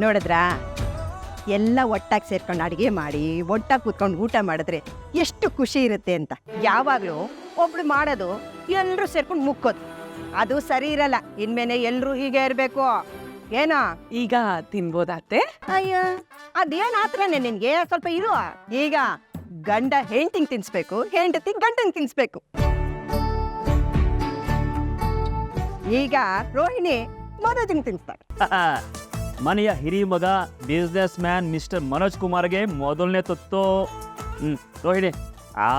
ನೋಡಿದ್ರಾ? ಎಲ್ಲ ಒಟ್ಟಾಗಿ ಸೇರ್ಕೊಂಡು ಅಡುಗೆ ಮಾಡಿ ಒಟ್ಟಾಗಿ ಕೂತ್ಕೊಂಡು ಊಟ ಮಾಡಿದ್ರೆ ಎಷ್ಟು ಖುಷಿ ಇರುತ್ತೆ ಅಂತ. ಯಾವಾಗಲೂ ಒಬ್ಳು ಮಾಡೋದು ಎಲ್ಲರೂ ಸೇರ್ಕೊಂಡು ಮುಕ್ಕೋದು. ಅದು ಸರಿ ಇರಲ್ಲ. ಇನ್ಮೇಲೆ ಎಲ್ಲರೂ ಹೀಗೆ ಇರಬೇಕು. ಏನೋ? ಈಗ ತಿನ್ಬೋದಾತೆ ಅಯ್ಯ ಅದೇನ್ ಆತ್ರನೇ ನಿನ್ಗೆ? ಸ್ವಲ್ಪ ಇರು. ಈಗ ಗಂಡ ಹೆಂಡ್ತಿಂಗ್ ತಿನ್ಸ್ಬೇಕು ಹೆಂಡತಿ ಗಂಡಂಗೆ ತಿನ್ಸ್ಬೇಕು. ಈಗ ರೋಹಿಣಿ ಮರೋದಿಂಗ್ ತಿನ್ಸ್ತಾರೆ ಮನೆಯ ಹಿರಿಯ ಮಗ ಬಿಸ್ನೆಸ್ ಮ್ಯಾನ್ ಮಿಸ್ಟರ್ ಮನೋಜ್ ಕುಮಾರ್ಗೆ ಮೊದಲನೇ ತತ್ತು. ಹ್ಮ್ ರೋಹಿಣಿ ಆ.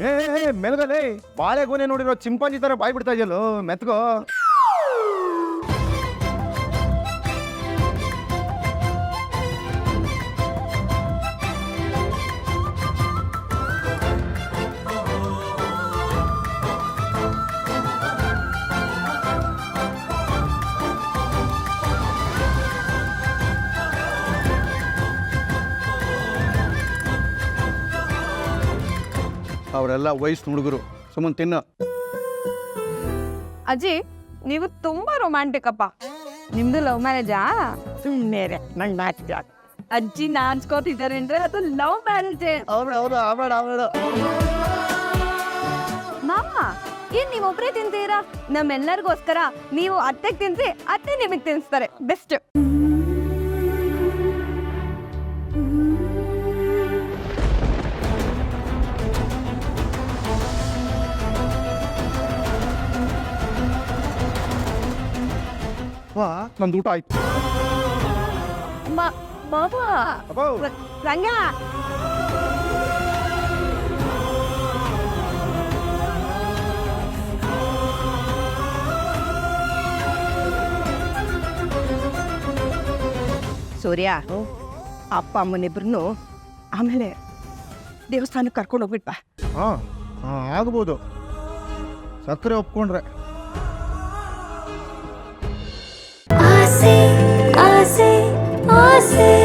ಏ ಮೆಲ್ಗಲೇ ಬಾಳೆಗೊನೆ ನೋಡಿರೋ ಚಿಂಪಾಂಜಿ ತರ ಬಾಯ್ ಬಿಡ್ತಾ ಇದೆಯಲ್ಲೋ, ಮೆತ್ಗೋ. ಅವರೆಲ್ಲ ವಯಸ್ಸು ಹುಡುಗರು. ಸುಮ್ಮನೆ ತಿನ್ನು. ಅಜ್ಜಿ ನೀವು ತುಂಬಾ ರೊಮ್ಯಾಂಟಿಕ್ ಅಪ್ಪ. ನಿಮ್ದು ಲವ್ ಮ್ಯಾರೇಜಾ ಸುಮ್ಮನೆ ನಂಗೆ ನಾಚಿಕೆ ಆಗ್- ಅಜ್ಜಿ ನಾಚ್ಕೋತಿದ್ದಾರೆ ಅಂದ್ರೆ ಅದು ಲವ್ ಮ್ಯಾರೇಜ್ ಅವ್ರು ಅವ್ರು ಆಬೇಡ ಅವಳು ಮಾಮ ಏನ್ ನೀವ್ ಒಬ್ರೇ ತಿಂತೀರಾ? ನಮ್ಮೆಲ್ಲರಿಗೋಸ್ಕರ ನೀವು ಅತ್ತೆಗೆ ತಿನ್ಸಿ ಅತ್ತೆ ನಿಮಗ್ ತಿನ್ಸ್ತಾರೆ. ಬೆಸ್ಟ್ ವಾ ನಂದು ಊಟ ಆಯ್ತು. ಮಾಮ ಅಬ್ಬೋ ರಂಗ. ಸೂರ್ಯ ಅಪ್ಪ ಅಮ್ಮನಿಬ್ರು ಆಮೇಲೆ ದೇವಸ್ಥಾನಕ್ಕೆ ಕರ್ಕೊಂಡು ಹೋಗ್ಬಿಟ್ಟ ಹಾಂ ಹಾಂ ಆಗ್ಬೋದು. ಸಕ್ಕರೆ ಒಪ್ಕೊಂಡ್ರೆ. see.